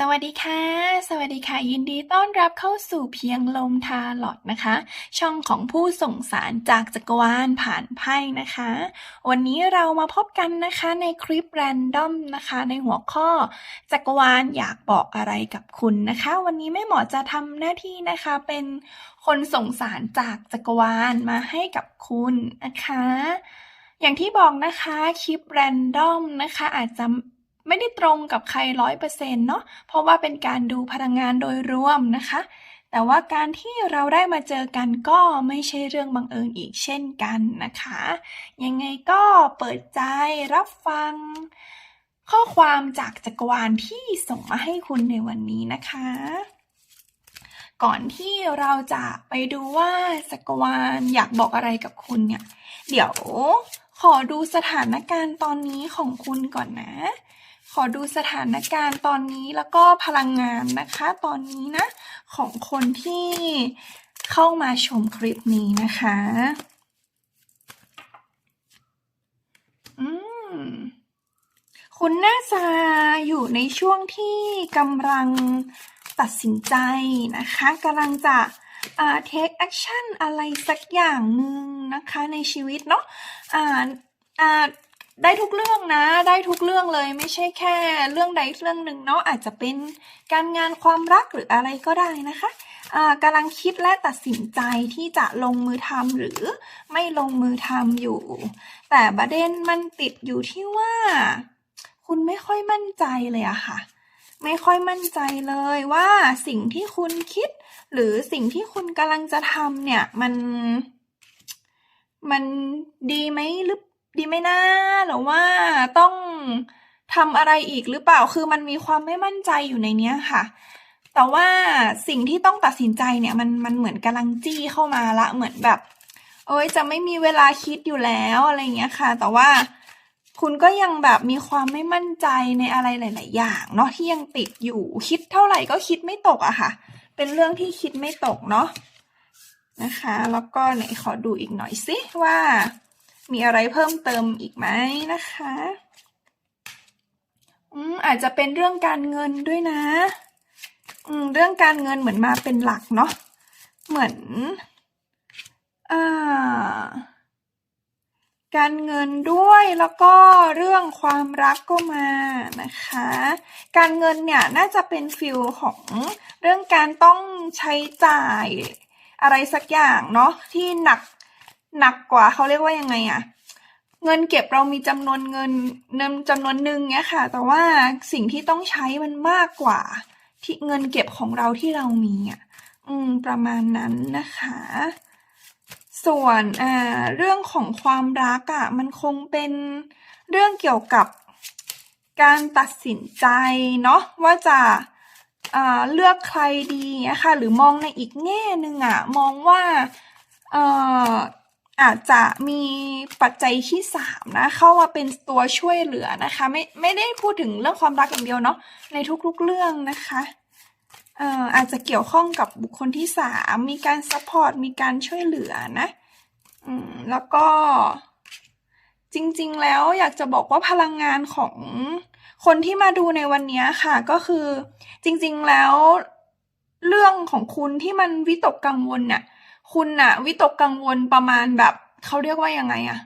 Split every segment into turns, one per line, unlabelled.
สวัสดีค่ะ สวัสดีค่ะ ยินดีต้อนรับเข้าสู่เพียงลมทาหลอดนะคะ ช่องของผู้ส่งสารจากจักรวาลผ่านไพ่นะคะ วันนี้เรามาพบกันนะคะในคลิปแรนดอมนะคะ ในหัวข้อจักรวาลอยากบอกอะไรกับคุณนะคะ วันนี้แม่หมอจะทำหน้าที่นะคะเป็นคนส่งสารจากจักรวาลมาให้กับคุณนะคะ อย่างที่บอกนะคะคลิปแรนดอมนะคะอาจจะ ไม่ได้ตรงกับใครร้อยเปอร์เซ็นต์เนาะเพราะว่าเป็นการดูพลังงานโดยรวมนะคะ แต่ว่าการที่เราได้มาเจอกันก็ไม่ใช่เรื่องบังเอิญอีกเช่นกันนะคะ ยังไงก็เปิดใจรับฟัง ข้อความจากจักรวาลที่ส่งมาให้คุณในวันนี้นะคะก่อนที่เราจะไปดูว่าจักรวาลอยากบอกอะไรกับคุณเนี่ย เดี๋ยวขอดูสถานการณ์ตอนนี้ของคุณก่อนนะ ขอดูสถานการณ์ตอนนี้แล้วก็พลังงานนะคะ ตอนนี้นะ ของคนที่เข้ามาชมคลิปนี้นะคะ อืม คุณน่าจะอยู่ในช่วงที่กำลังตัดสินใจนะคะกำลังจะอ่า take action อะไรสักอย่างหนึ่งนะคะในชีวิตเนาะอ่าอ่า ได้ทุกเรื่องนะ ได้ทุกเรื่องเลยไม่ใช่แค่ เรื่องใดเรื่องหนึ่งเนาะอาจจะเป็นการงานความรักหรืออะไรก็ได้นะคะกำลังคิดและตัดสินใจที่จะลงมือทำหรือไม่ลงมือทำอยู่ แต่ประเด็นมันติดอยู่ที่ว่า คุณไม่ค่อยมั่นใจเลยอะค่ะ ไม่ค่อยมั่นใจเลยว่าสิ่งที่คุณคิด หรือสิ่งที่คุณกำลังจะทำเนี่ยมันมันดีไหมหรือ ดีไหมนะหรือว่าต้องทำอะไรอีกหรือเปล่าคือมันมีความไม่มั่นใจอยู่ในเนี้ยค่ะ แต่ว่าสิ่งที่ต้องตัดสินใจเนี่ยมันมันเหมือนกำลังจี้เข้ามาละเหมือนแบบเอ้ยจะไม่มีเวลาคิดอยู่แล้วอะไรเงี้ยค่ะ แต่ว่าคุณก็ยังแบบมีความไม่มั่นใจในอะไรหลาย ๆ อย่างเนาะที่ยังติดอยู่คิดเท่าไหร่ก็คิดไม่ตกอะค่ะ เป็นเรื่องที่คิดไม่ตกเนาะนะคะ แล้วก็ไหนขอดูอีกหน่อยสิว่า มีอะไรเพิ่มเติมอีกไหมนะคะอืมอาจจะเป็นเรื่องการเงินด้วยนะ อืมเรื่องการเงินเหมือนมาเป็นหลักเนาะเหมือนอ่าการเงินด้วยแล้วก็เรื่องความรักก็มานะคะ การเงินเนี่ยน่าจะเป็นฟิลของเรื่องการต้องใช้จ่ายอะไรสักอย่างเนาะที่หนัก หนักกว่าเขาเรียกว่ายังไงอะเงินเก็บเรามีจำนวนเงินเงินจำนวนหนึ่งเนี้ยค่ะ แต่ว่าสิ่งที่ต้องใช้มันมากกว่า ที่เงินเก็บของเราที่เรามีอะอืมประมาณนั้นนะคะ ส่วนอ่าเรื่องของความรักอะ่ะมันคงเป็นเรื่องเกี่ยวกับการตัดสินใจเนาะว่าจะเลือกใครดีอะค่ะหรือมองในอีกแง่หนึ่งอะมองว่า อาจจะมีปัจจัยที่สามนะเข้ามาเป็นตัวช่วยเหลือนะคะ ไม่ไม่ได้พูดถึงเรื่องความรักอย่างเดียวเนาะในทุกๆเรื่องนะคะเอ่ออาจจะเกี่ยวข้องกับบุคคลที่สามมีการซัพพอร์ตมีการช่วยเหลือนะอืมแล้วก็จริงๆแล้วอยากจะบอกว่าพลังงานของคนที่มาดูในวันนี้ค่ะ ก็คือจริงๆแล้วเรื่องของคุณที่มันวิตกกังวลเนี่ย คุณน่ะ วิตกกังวลประมาณแบบ เขาเรียกว่ายังไงอะ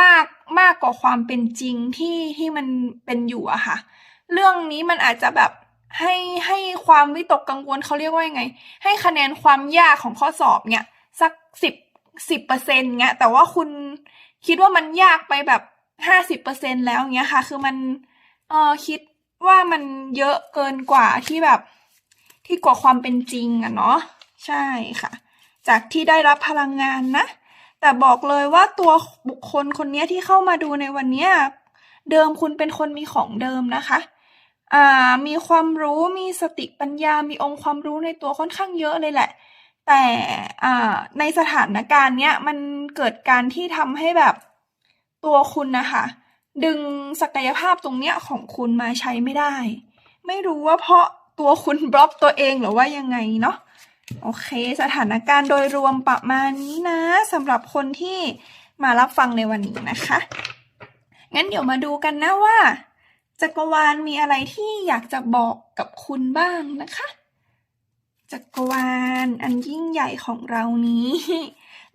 มากมากกว่าความเป็นจริงที่ที่มันเป็นอยู่อะค่ะ เรื่องนี้มันอาจจะแบบให้ให้ความวิตกกังวลเขาเรียกว่ายังไง ให้คะแนนความยากของข้อสอบเนี่ย สักสิบสิบเปอร์เซ็นต์เงี้ย แต่ว่าคุณคิดว่ามันยากไปแบบห้าสิบเปอร์เซ็นแล้วเงี้ยค่ะ คือมันเออคิดว่ามันเยอะเกินกว่าที่แบบที่กว่าความเป็นจริงอะเนาะใช่ค่ะ จากที่ได้รับพลังงานนะ แต่บอกเลยว่าตัวบุคคลคนนี้ที่เข้ามาดูในวันนี้เดิมคุณเป็นคนมีของเดิมนะคะอ่ามีความรู้มีสติปัญญา มีองค์ความรู้ในตัวค่อนข้างเยอะเลยแหละ แต่ในสถานการณ์เนี้ยมันเกิดการที่ทำให้แบบตัวคุณนะคะดึงศักยภาพตรงเนี้ยของคุณมาใช้ไม่ได้ ไม่รู้ว่าเพราะตัวคุณบล็อกตัวเองหรือว่ายังไงเนาะ โอเค สถานการณ์โดยรวมประมาณนี้นะสำหรับคนที่มารับฟังในวันนี้นะคะ งั้นเดี๋ยวมาดูกันนะว่า จักรวาลมีอะไรที่อยากจะบอกกับคุณบ้างนะคะ จักรวาลอันยิ่งใหญ่ของเรานี้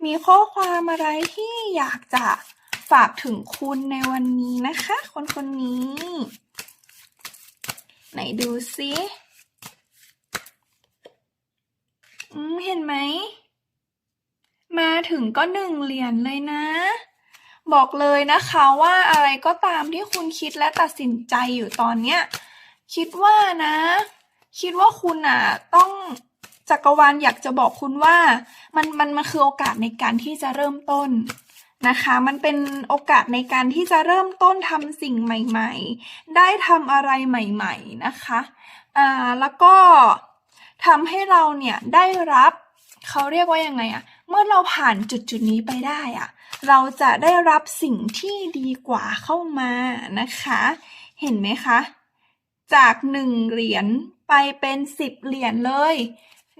มีข้อความอะไรที่อยากจะฝากถึงคุณในวันนี้นะคะ คนคนนี้ ไหนดูซิอืม เห็นไหม มาถึงก็หนึ่งเหรียญเลยนะ บอกเลยนะคะว่าอะไรก็ตามที่คุณคิดและตัดสินใจอยู่ตอนเนี้ย คิดว่านะ คิดว่าคุณอะ ต้องจักรวาลอยากจะบอกคุณว่า มันมันมันคือโอกาสในการที่จะเริ่มต้นนะคะ มันเป็นโอกาสในการที่จะเริ่มต้นทำสิ่งใหม่ ๆ ได้ทำอะไรใหม่ ๆ นะคะ อ่า แล้วก็ ทำให้เราเนี่ยได้รับเขาเรียกว่ายังไงอะเมื่อเราผ่านจุดจุดนี้ไปได้อะเราจะได้รับสิ่งที่ดีกว่าเข้ามานะคะ เห็นไหมคะ จากหนึ่งเหรียญไปเป็นสิบเหรียญเลย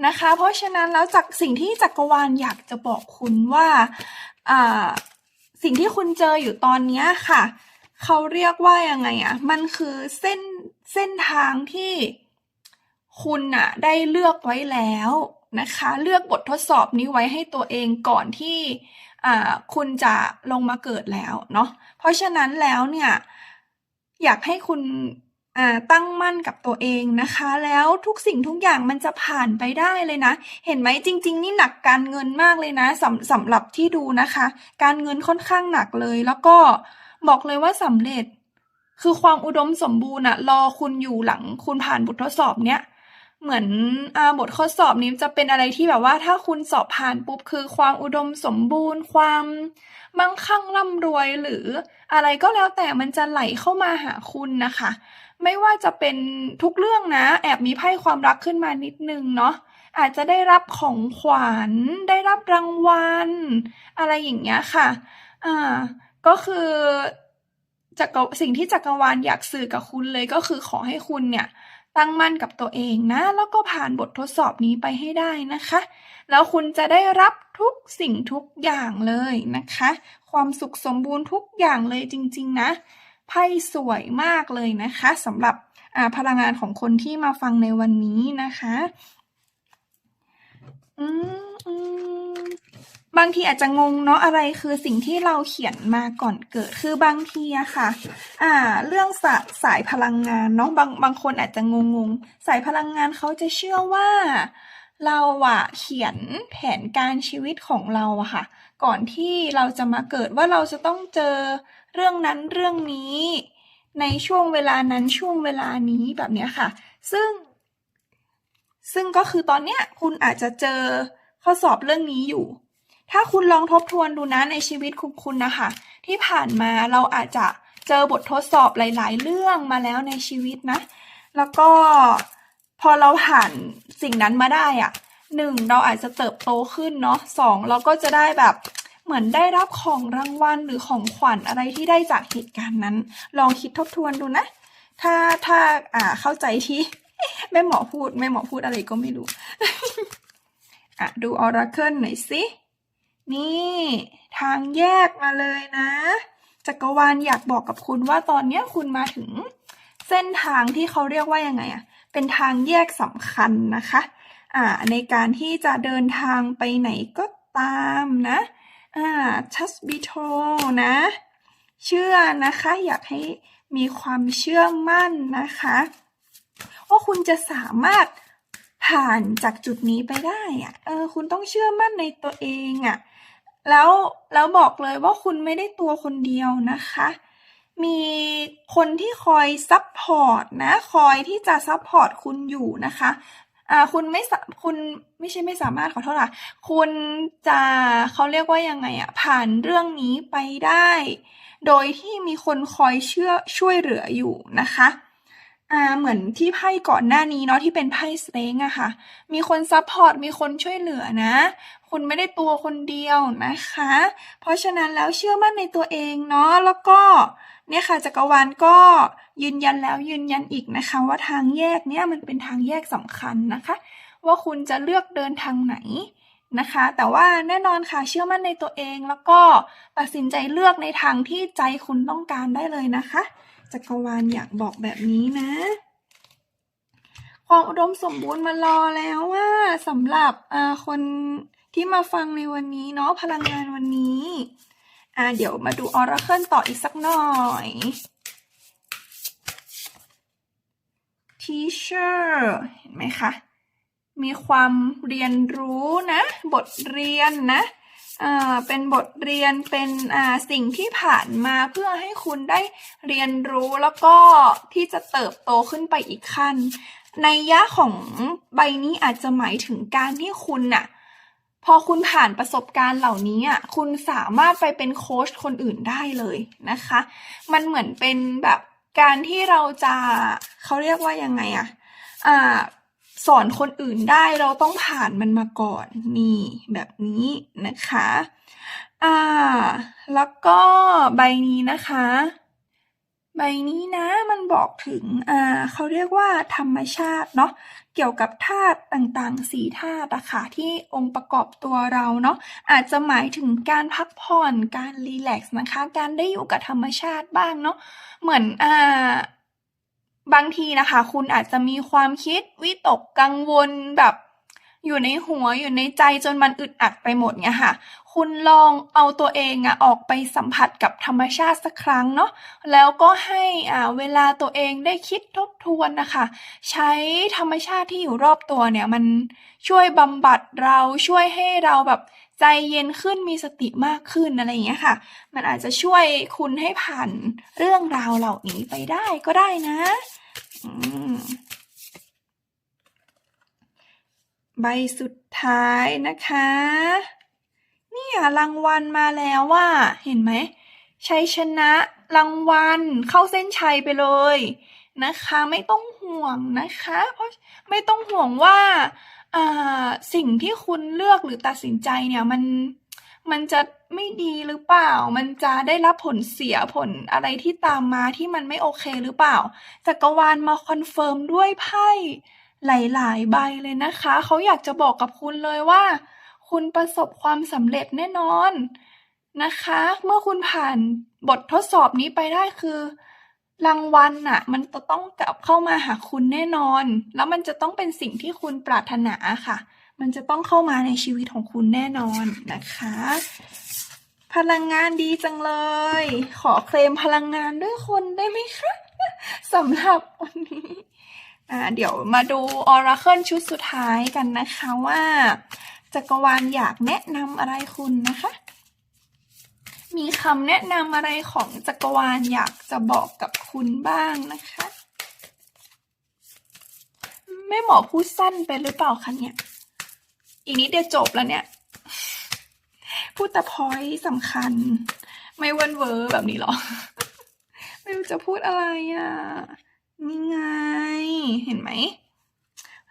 นะคะ เพราะฉะนั้นแล้วจากสิ่งที่จักรวาลอยากจะบอกคุณว่าสิ่งที่คุณเจออยู่ตอนนี้ค่ะ เขาเรียกว่ายังไงอะมันคือเส้นเส้นทางที่ คุณอะได้เลือกไว้แล้วนะคะ เลือกบททดสอบนี้ไว้ให้ตัวเองก่อนที่คุณจะลงมาเกิดแล้วเนาะเพราะฉะนั้นแล้วเนี่ยอยากให้คุณตั้งมั่นกับตัวเองนะคะ แล้วทุกสิ่งทุกอย่างมันจะผ่านไปได้เลยนะ เห็นไหมจริง ๆ นี่หนักการเงินมากเลยนะสำสำหรับที่ดูนะคะ การเงินค่อนข้างหนักเลย แล้วก็บอกเลยว่าสำเร็จ คือความอุดมสมบูรณ์อะรอคุณอยู่หลังคุณผ่านบททดสอบเนี้ย เหมือนอาบทข้อสอบนี้จะเป็นอะไรที่แบบว่า ถ้าคุณสอบผ่านปุ๊บคือความอุดมสมบูรณ์ ความมั่งคั่งร่ำรวยหรืออะไรก็แล้วแต่มันจะไหลเข้ามาหาคุณนะคะ ไม่ว่าจะเป็นทุกเรื่องนะ แอบมีไพ่ความรักขึ้นมานิดนึงเนาะอาจจะได้รับของขวัญได้รับรางวัล อะไรอย่างเงี้ยค่ะอ่าก็คือจักรสิ่งที่จักรวาลอยากสื่อกับคุณเลยก็คือขอให้คุณเนี่ย ตั้งมั่นกับตัวเองนะ แล้วก็ผ่านบททดสอบนี้ไปให้ได้นะคะ แล้วคุณจะได้รับทุกสิ่งทุกอย่างเลยนะคะ ความสุขสมบูรณ์ทุกอย่างเลยจริง ๆ นะไพ่สวยมากเลยนะคะสำหรับพลังงานของคนที่มาฟังในวันนี้นะคะ อืม บางทีอาจจะงงเนาะอะไรคือสิ่งที่เราเขียนมาก่อนเกิดคือบางทีอะค่ะ อ่า เรื่องสาสายพลังงานเนาะบางบางคนอาจจะงงงๆสายพลังงานเขาจะเชื่อว่า เราอะเขียนแผนการชีวิตของเราอะค่ะ ก่อนที่เราจะมาเกิดว่าเราจะต้องเจอเรื่องนั้นเรื่องนี้ ในช่วงเวลานั้นช่วงเวลานี้แบบเนี้ยค่ะ ซึ่ง ซึ่งก็คือตอนเนี้ยคุณอาจจะเจอข้อสอบเรื่องนี้อยู่ ถ้าคุณลองทบทวนดูนะในชีวิตคุณคุณนะคะ ที่ผ่านมาเราอาจจะเจอบททดสอบหลาย ๆ เรื่องมาแล้วในชีวิตนะ แล้วก็พอเราผ่านสิ่งนั้นมาได้อะหนึ่งเราอาจจะเติบโตขึ้นเนาะสองเราก็จะได้แบบเหมือนได้รับของรางวัลหรือของขวัญอะไรที่ได้จากเหตุการณ์นั้น ลองคิดทบทวนดูนะ ถ้าถ้าอ่าเข้าใจที่แม่หมอพูดแม่หมอพูดอะไรก็ไม่รู้อะดูออราเคิลหน่อยสิ นี่ทางแยกมาเลยนะ จักรวาลอยากบอกกับคุณว่าตอนเนี้ยคุณมาถึงเส้นทางที่เขาเรียกว่ายังไงอะเป็นทางแยกสำคัญนะคะอ่าในการที่จะเดินทางไปไหนก็ตามนะอ่าทัสบิโทนะ เชื่อนะคะ อยากให้มีความเชื่อมั่นนะคะว่าคุณจะสามารถผ่านจากจุดนี้ไปได้อะเออ คุณต้องเชื่อมั่นในตัวเองอะ แล้ว แล้วบอกเลยว่าคุณไม่ได้ตัวคนเดียวนะคะ มีคนที่คอยซัพพอร์ตนะ คอยที่จะซัพพอร์ตคุณอยู่นะคะอ่าคุณไม่คุณไม่ใช่ไม่สามารถขอโทษค่ะคุณจะเขาเรียกว่ายังไงอะผ่านเรื่องนี้ไปได้ โดยที่มีคนคอยเชื่อช่วยเหลืออยู่นะคะ อ่าเหมือนที่ไพ่ก่อนหน้านี้เนาะที่เป็นไพ่สเตงอะค่ะ มีคนซัพพอร์ตมีคนช่วยเหลือนะ คุณไม่ได้ตัวคนเดียวนะคะ เพราะฉะนั้นแล้วเชื่อมั่นในตัวเองเนาะแล้วก็เนี่ยค่ะจักรวาลก็ยืนยันแล้วยืนยันอีกนะคะ ว่าทางแยกเนี่ยมันเป็นทางแยกสำคัญนะคะ ว่าคุณจะเลือกเดินทางไหนนะคะ แต่ว่าแน่นอนค่ะเชื่อมั่นในตัวเองแล้วก็ตัดสินใจเลือกในทางที่ใจคุณต้องการได้เลยนะคะ จักรวาลอยากบอกแบบนี้นะ ความอุดมสมบูรณ์มารอแล้วว่าสำหรับคนที่มาฟังในวันนี้เนาะพลังงานวันนี้อ่าเดี๋ยวมาดูออราเคิลต่ออีกสักหน่อย teacher เห็นไหมคะ มีความเรียนรู้นะ บทเรียนนะ เป็นบทเรียนเป็นสิ่งที่ผ่านมาเพื่อให้คุณได้เรียนรู้แล้วก็ที่จะเติบโตขึ้นไปอีกขั้น ในยะของใบนี้อาจจะหมายถึงการที่คุณน่ะพอคุณผ่านประสบการณ์เหล่านี้คุณสามารถไปเป็นโค้ชคนอื่นได้เลยนะคะ มันเหมือนเป็นแบบการที่เราจะเขาเรียกว่ายังไงอะอ่า สอนคนอื่นได้เราต้องผ่านมันมาก่อนนี่แบบนี้นะคะอ่าแล้วก็ใบนี้นะคะ ใบนี้นะมันบอกถึงอ่าเขาเรียกว่าธรรมชาติเนาะเกี่ยวกับธาตุต่างๆสีธาตุอะค่ะที่องค์ประกอบตัวเราเนาะอาจจะหมายถึงการพักผ่อนการรีแลกซ์นะคะ การได้อยู่กับธรรมชาติบ้างเนาะเหมือนอ่า บางทีนะคะ คุณอาจจะมีความคิดวิตกกังวลแบบอยู่ในหัวอยู่ในใจจนมันอึดอัดไปหมดเนี่ยค่ะ คุณลองเอาตัวเองอะออกไปสัมผัสกับธรรมชาติสักครั้งเนาะแล้วก็ให้อ่าเวลาตัวเองได้คิดทบทวนนะคะ ใช้ธรรมชาติที่อยู่รอบตัวเนี่ยมันช่วยบำบัดเราช่วยให้เราแบบ ใจเย็นขึ้นมีสติมากขึ้นอะไรอย่างเงี้ยค่ะ มันอาจจะช่วยคุณให้ผ่านเรื่องราวเหล่านี้ไปได้ก็ได้นะใบสุดท้ายนะคะเนี่ยรางวัลมาแล้วว่า เห็นไหมชัยชนะรางวัลเข้าเส้นชัยไปเลยนะคะ ไม่ต้องห่วงนะคะ เพราะไม่ต้องห่วงว่า อ่า สิ่งที่คุณเลือกหรือตัดสินใจเนี่ยมัน มันจะไม่ดีหรือเปล่า มันจะได้รับผลเสียผลอะไรที่ตามมาที่มันไม่โอเคหรือเปล่า จักรวาลมาคอนเฟิร์มด้วยไพ่หลาย ๆ ใบเลยนะคะ เขาอยากจะบอกกับคุณเลยว่า คุณประสบความสำเร็จแน่นอนนะคะ เมื่อคุณผ่านบททดสอบนี้ไปได้คือ รางวัลน่ะ มันจะต้องกลับเข้ามาหาคุณแน่นอน แล้วมันจะต้องเป็นสิ่งที่คุณปรารถนาค่ะ มันจะต้องเข้ามาในชีวิตของคุณแน่นอนนะคะ พลังงานดีจังเลย ขอเคลมพลังงานด้วยคนได้ไหมคะสำหรับวันนี้อ่าเดี๋ยวมาดูออราเคิลชุดสุดท้ายกันนะคะว่าจักรวาลอยากแนะนำอะไรคุณนะคะ มีคำแนะนำอะไรของจักรวาลอยากจะบอกกับคุณบ้างนะคะแม่หมอพูดสั้นไปหรือเปล่าคะเนี่ย อีกนิดเดียวจบแล้วเนี่ย พูดแต่พอยสำคัญ ไม่เวินเวอร์แบบนี้หรอ ไม่รู้จะพูดอะไรอะ นี่ไง เห็นไหม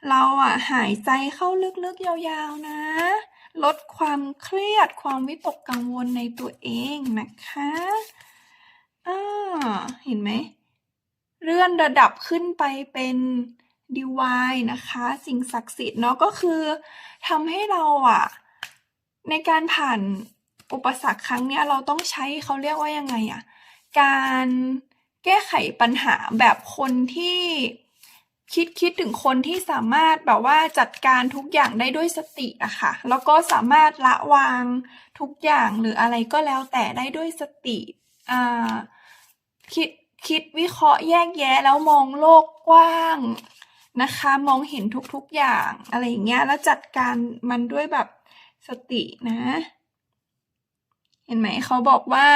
เราอะหายใจเข้าลึกๆยาวๆนะ ลดความเครียดความวิตกกังวลในตัวเองนะคะอ่าเห็นไหม เลื่อนระดับขึ้นไปเป็นดีวายนะคะ สิ่งศักดิ์สิทธิ์เนาะก็คือทำให้เราอะในการผ่านอุปสรรคครั้งเนี้ยเราต้องใช้เขาเรียกว่ายังไงอะการแก้ไขปัญหาแบบคนที่ คิดคิดถึงคนที่สามารถแบบว่าจัดการทุกอย่างได้ด้วยสติอะค่ะ แล้วก็สามารถละวางทุกอย่างหรืออะไรก็แล้วแต่ได้ด้วยสติอ่าคิดคิดวิเคราะห์แยกแยะแล้วมองโลกกว้างนะคะ มองเห็นทุกๆอย่างอะไรอย่างเงี้ยแล้วจัดการมันด้วยแบบสตินะ เห็นไหมเขาบอกว่า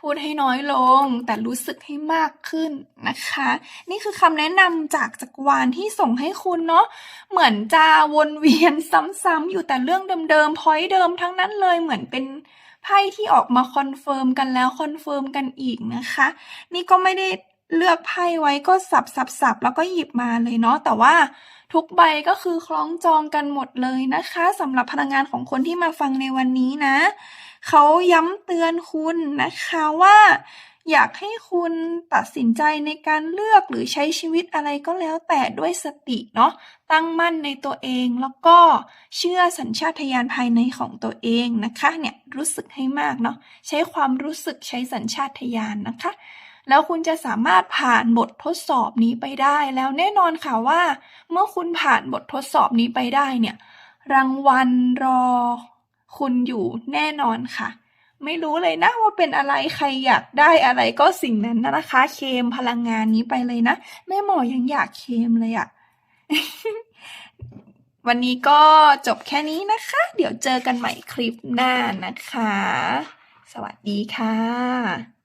พูดให้น้อยลง แต่รู้สึกให้มากขึ้นนะคะ นี่คือคำแนะนำจากจักรวาลที่ส่งให้คุณเนาะเหมือนจะวนเวียนซ้ำๆอยู่แต่เรื่องเดิมๆพอยเดิมทั้งนั้นเลยเหมือนเป็นไพ่ที่ออกมาคอนเฟิร์มกันแล้วคอนเฟิร์มกันอีกนะคะ นี่ก็ไม่ได้เลือกไพ่ไว้ก็สับสับสับแล้วก็หยิบมาเลยเนาะแต่ว่าทุกใบก็คือคล้องจองกันหมดเลยนะคะสำหรับพลังงานของคนที่มาฟังในวันนี้นะ เขาย้ำเตือนคุณนะคะว่า อยากให้คุณตัดสินใจในการเลือกหรือใช้ชีวิตอะไรก็แล้วแต่ด้วยสติเนาะตั้งมั่นในตัวเองแล้วก็เชื่อสัญชาตญาณภายในของตัวเองนะคะเนี่ยรู้สึกให้มากเนาะใช้ความรู้สึกใช้สัญชาตญาณนะคะ แล้วคุณจะสามารถผ่านบททดสอบนี้ไปได้แล้วแน่นอนค่ะว่า เมื่อคุณผ่านบททดสอบนี้ไปได้เนี่ยรางวัลรอ คุณอยู่แน่นอนค่ะ ไม่รู้เลยนะว่าเป็นอะไรใครอยากได้อะไรก็สิ่งนั้นนะคะ เคมพลังงานนี้ไปเลยนะ แม่หมอยังอยากเคมเลยอะวันนี้ก็จบแค่นี้นะคะ เดี๋ยวเจอกันใหม่คลิปหน้านะคะ สวัสดีค่ะ